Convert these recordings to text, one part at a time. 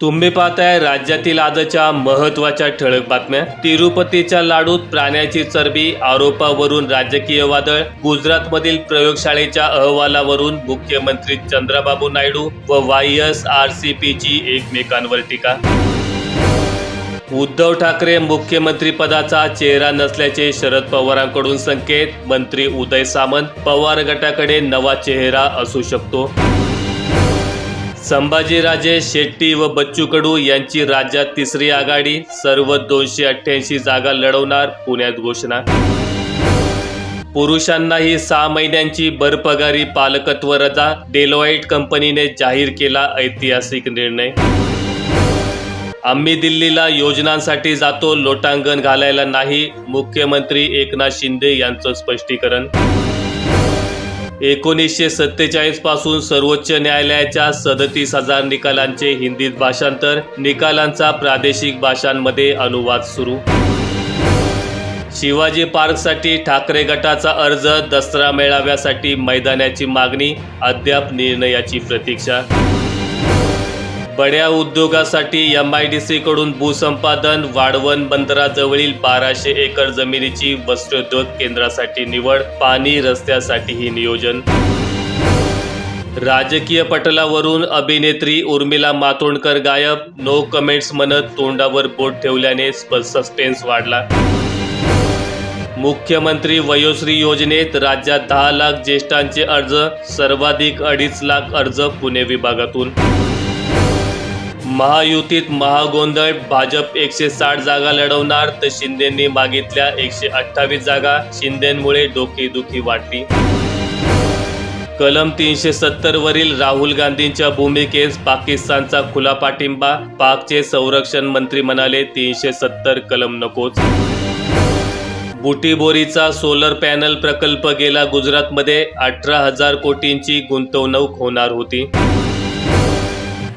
तुम्ही पाहताय राज्यातील आजच्या महत्त्वाच्या ठळक बातम्या. तिरुपतीच्या लाडूत प्राण्याची चरबी आरोपावरून राजकीय वादळ गुजरातमधील प्रयोगशाळेच्या अहवालावरून मुख्यमंत्री चंद्रबाबू नायडू व वाय एस आर सी पीची एकमेकांवर टीका. उद्धव ठाकरे मुख्यमंत्री पदाचा चेहरा नसल्याचे शरद पवारांकडून संकेत मंत्री उदय सामंत पवार गटाकडे नवा चेहरा असू शकतो. संभाजीराजे शेट्टी व बच्चू कडू यांची राज्यात तिसरी आघाडी. सर्व दोनशे अठ्ठ्याऐंशी जागा लढवणार पुण्यात घोषणा. पुरुषांनाही सहा महिन्यांची बरपगारी पालकत्व रजा. डेलोईट कंपनीने जाहीर केला ऐतिहासिक निर्णय. आम्ही दिल्लीला योजनांसाठी जातो लोटांगण घालायला नाही मुख्यमंत्री एकनाथ शिंदे यांचं स्पष्टीकरण. एकोणीसशे सत्तेचाळीसपासून सर्वोच्च न्यायालयाच्या सदतीस हजार निकालांचे हिंदीत भाषांतर निकालांचा प्रादेशिक भाषांमध्ये अनुवाद सुरू. शिवाजी पार्कसाठी ठाकरे गटाचा अर्ज दसरा मेळाव्यासाठी मैदानाची मागणी अद्याप निर्णयाची प्रतीक्षा बड्या उद्योगासाठी एम आय डी सीकडून भूसंपादन वाढवण बंदराजवळील बाराशे एकर जमिनीची वस्त्रोद्योग केंद्रासाठी निवड पाणी रस्त्यासाठीही नियोजन. राजकीय पटलावरून अभिनेत्री उर्मिला मातोंडकर गायब नो कमेंट्स म्हणत तोंडावर बोट ठेवल्याने सस्पेन्स वाढला. मुख्यमंत्री वयोश्री योजनेत राज्यात दहा लाख ज्येष्ठांचे अर्ज सर्वाधिक अडीच लाख अर्ज पुणे विभागातून. महायुतीत महागोंधळ भाजप एकशे साठ जागा लढवणार तर शिंदेंनी मागितल्या एकशे अठ्ठावीस जागा. शिंदेमुळे डोकेदुखी वाटली. कलम तीनशे सत्तर वरील राहुल गांधींच्या भूमिकेस पाकिस्तानचा खुला पाठिंबा. पाकचे संरक्षण मंत्री म्हणाले तीनशे सत्तर कलम नकोच. बुटीबोरीचा सोलर पॅनल प्रकल्प गेला गुजरातमध्ये. अठरा हजार कोटींची गुंतवणूक होणार होती.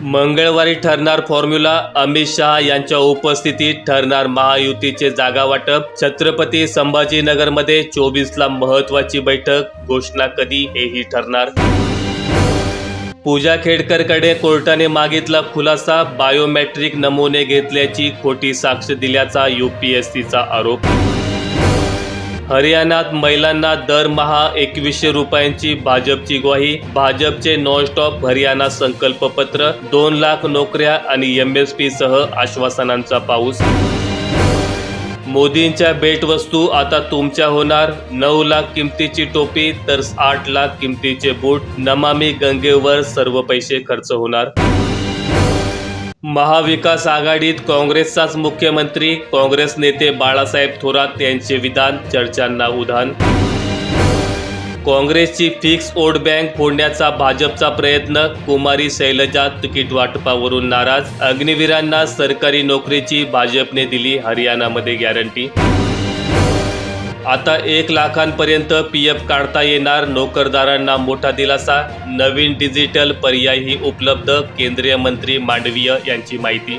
मंगळवारी ठरणार फॉर्म्युला अमित शहा यांच्या उपस्थितीत ठरणार महायुतीचे जागा वाटप. छत्रपती संभाजीनगरमध्ये चोवीसला महत्वाची बैठक घोषणा कधी हेही ठरणार. पूजा खेडकरकडे कोर्टाने मागितला खुलासा बायोमेट्रिक नमुने घेतल्याची खोटी साक्ष दिल्याचा युपीएससीचा आरोप. हरियाणात महिलांना दरमहा एकवीसशे रुपयांची भाजपची ग्वाही भाजपचे नॉनस्टॉप हरियाणा संकल्पपत्र दोन लाख नोकऱ्या आणि एम एस पी सह आश्वासनांचा पाऊस. मोदींच्या भेटवस्तू आता तुमच्या होणार. नऊ लाख किमतीची टोपी तर आठ लाख किमतीचे बूट. नमामी गंगेवर सर्व पैसे खर्च होणार. महाविकास आघाडीत काँग्रेसचाच मुख्यमंत्री काँग्रेस नेते बाळासाहेब थोरात यांचे विधान चर्चांना उधाण. काँग्रेसची फिक्स वोट बँक फोडण्याचा भाजपचा प्रयत्न कुमारी शैलजा तिकीट वाटपावरून नाराज अग्निवीरांना सरकारी नोकरीची भाजपने दिली हरियाणामध्ये गॅरंटी. आता एक लाखांपर्यंत पी एफ काढता येणार नोकरदारांना मोठा दिलासा. नवीन डिजिटल पर्यायही उपलब्ध केंद्रीय मंत्री मांडवीय यांची माहिती.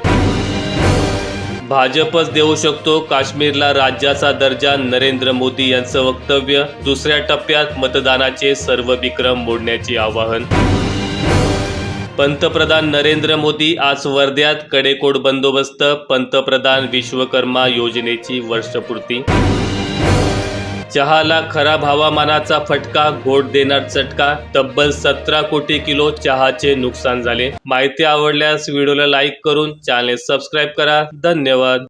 भाजपच देऊ शकतो काश्मीरला राज्याचा दर्जा नरेंद्र मोदी यांचं वक्तव्य. दुसऱ्या टप्प्यात मतदानाचे सर्व विक्रम मोडण्याचे आवाहन. पंतप्रधान नरेंद्र मोदी आज वर्ध्यात कडेकोट बंदोबस्त पंतप्रधान विश्वकर्मा योजनेची वर्षपूर्ती. चहाला खराब हवामानाचा फटका घोट देणार चटका तब्बल सतरा कोटी किलो चहाचे नुकसान झाले. माहिती आवडल्यास व्हिडिओला लाईक करून चॅनेल सबस्क्राईब करा. धन्यवाद.